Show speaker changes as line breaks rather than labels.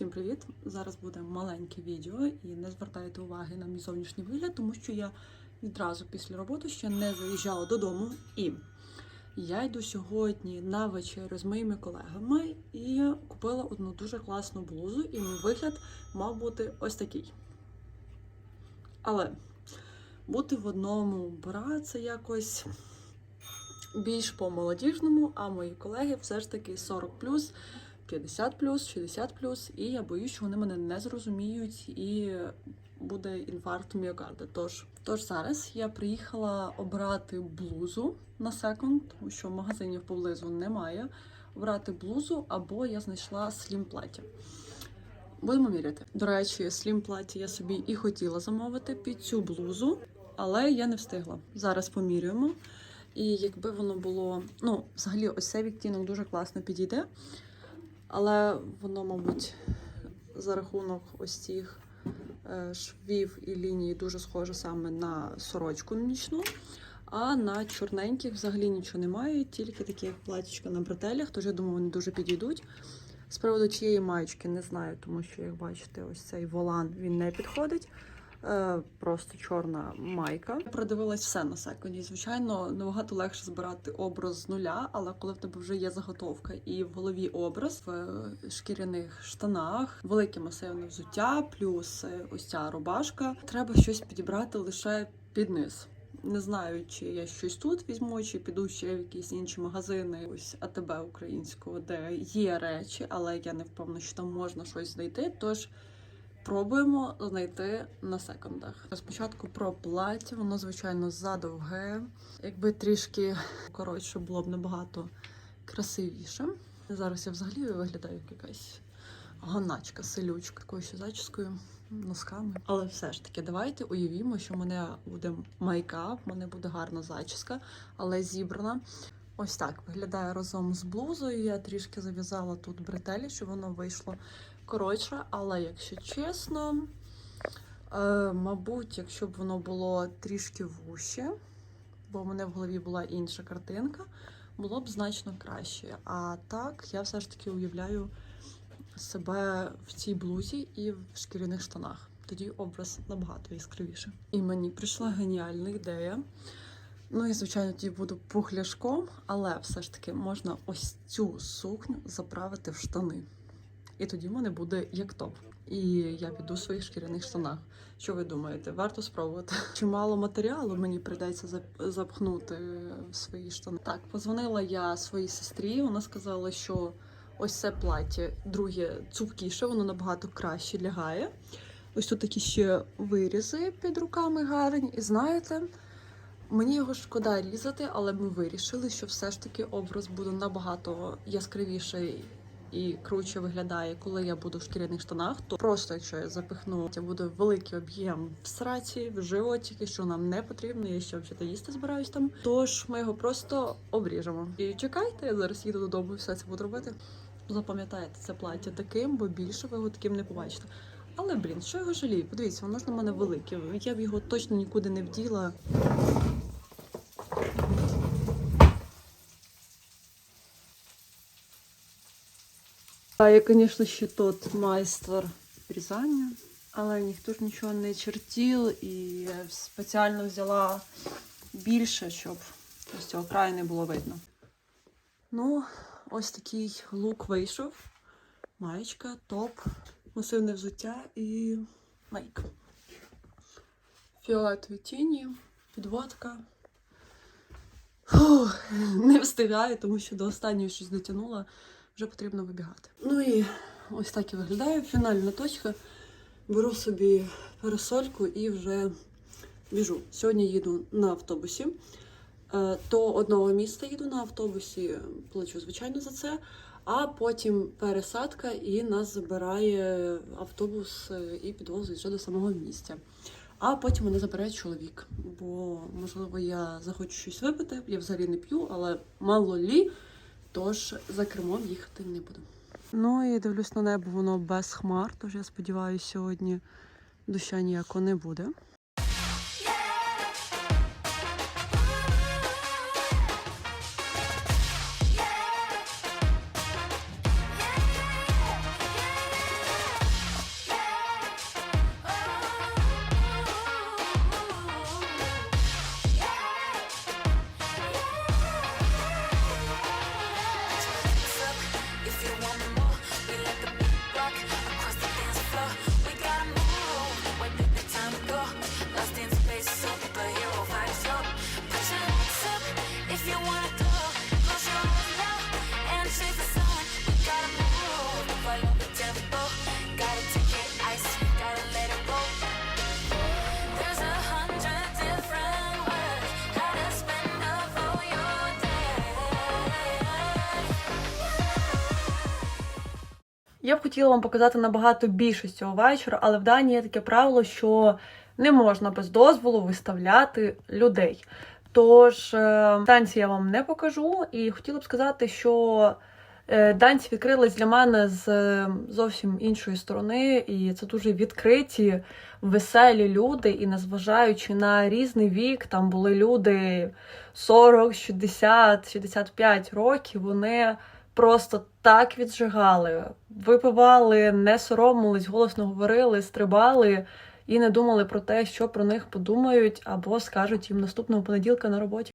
Всім привіт! Зараз буде маленьке відео і не звертайте уваги на мій зовнішній вигляд, тому що я відразу після роботи ще не заїжджала додому. І я йду сьогодні на вечерю з моїми колегами і купила одну дуже класну блузу, і мій вигляд мав бути ось такий. Але бути в одному бра це якось більш по-молодіжному, а мої колеги все ж таки 40 50 60 і я боюсь, що вони мене не зрозуміють і буде інфаркт міокарда. Тож, тож зараз я приїхала обрати блузу на секонд, тому що магазинів поблизу немає. Обрати блузу або я знайшла слім плаття. Будемо міряти. До речі, слім плаття я собі і хотіла замовити під цю блузу, але я не встигла. Зараз поміряємо. І якби воно було, ну, взагалі, ось цей відтінок дуже класно підійде. Але воно, мабуть, за рахунок ось цих е, швів і ліній дуже схоже саме на сорочку нічну. А на чорненьких взагалі нічого немає, тільки такі як платічка на бретелях, тож я думаю, вони дуже підійдуть. З приводу чиєї маєчки не знаю, тому що, як бачите, ось цей волан він не підходить. Е, Просто чорна майка. Я продивилась все на секунді. Звичайно, набагато легше збирати образ з нуля, але коли в тебе вже є заготовка і в голові образ в е, шкіряних штанах, велике масивне взуття, плюс е, ось ця рубашка, треба щось підібрати лише під низ. Не знаю, чи я щось тут візьму, чи піду ще в якісь інші магазини, ось АТБ українського, де є речі, але я не впевнена, що там можна щось знайти. Тож пробуємо знайти на секондах. Спочатку про плаття, воно звичайно задовге. Якби трішки коротше було б набагато красивіше. Зараз я взагалі виглядаю як якась гоначка, селючка, такою ще зачіскою, носками. Але все ж таки, давайте уявімо, що в мене буде майкап, в мене буде гарна зачіска, але зібрана. Ось так виглядає разом з блузою. Я трішки зав'язала тут бретелі, щоб воно вийшло коротше, але якщо чесно, е, мабуть, якщо б воно було трішки вуще, бо в мене в голові була інша картинка, було б значно краще. А так, я все ж таки уявляю себе в цій блузі і в шкіряних штанах. Тоді образ набагато яскравіше. І мені прийшла геніальна ідея. Ну і звичайно, тоді буду пухляшком, але все ж таки можна ось цю сукню заправити в штани. І тоді в мене буде як топ. І я піду в своїх шкіряних штанах. Що ви думаєте? Варто спробувати? Чимало матеріалу мені прийдеться запхнути в свої штани. Так, позвонила я своїй сестрі. Вона сказала, що ось це плаття, друге цупкіше, воно набагато краще лягає. Ось тут такі ще вирізи під руками гарні. І знаєте, мені його шкода різати, але ми вирішили, що все ж таки образ буде набагато яскравіший і круче виглядає, коли я буду в шкіряних штанах, то просто якщо я запихну, це буде великий об'єм в сраці, в животики, що нам не потрібно. Я ще взагалі їсти збираюсь там. Тож ми його просто обріжемо. І чекайте, я зараз їду додому все це буду робити. Запам'ятайте це плаття таким, бо більше ви його таким не побачите. Але блін, що його жалію? Подивіться, воно ж на мене велике. Я б його точно нікуди не вділа. Я, звісно, ще тут майстер різання, але ніхто ж нічого не чертів і спеціально взяла більше, щоб з цього краю не було видно. Ну, ось такий лук вийшов. Маєчка, топ, масивне взуття і мейк. Фіолетові тіні, підводка. Фух, не встигаю, тому що до останньої щось дотягнула вже потрібно вибігати. Ну і ось так і виглядає. Фінальна точка. Беру собі парасольку і вже біжу. Сьогодні їду на автобусі. Е, До одного міста їду на автобусі, плачу, звичайно, за це. А потім пересадка і нас забирає автобус е, і підвозить вже до самого місця. А потім мене забирає чоловік, бо можливо я захочу щось випити. Я взагалі не п'ю, але мало лі. Тож за кермом їхати не буду. Ну і дивлюсь на небо, воно без хмар, тож я сподіваюся, сьогодні доща ніякого не буде. Я б хотіла вам показати набагато більше з цього вечора, але в Данії є таке правило, що не можна без дозволу виставляти людей. Тож е, танці я вам не покажу, і хотіла б сказати, що е, данці відкрились для мене з е, зовсім іншої сторони, і це дуже відкриті, веселі люди. І незважаючи на різний вік, там були люди 40, 60, 65 років. Вони просто так віджигали, випивали, не соромились, голосно говорили, стрибали і не думали про те, що про них подумають або скажуть їм наступного понеділка на роботі.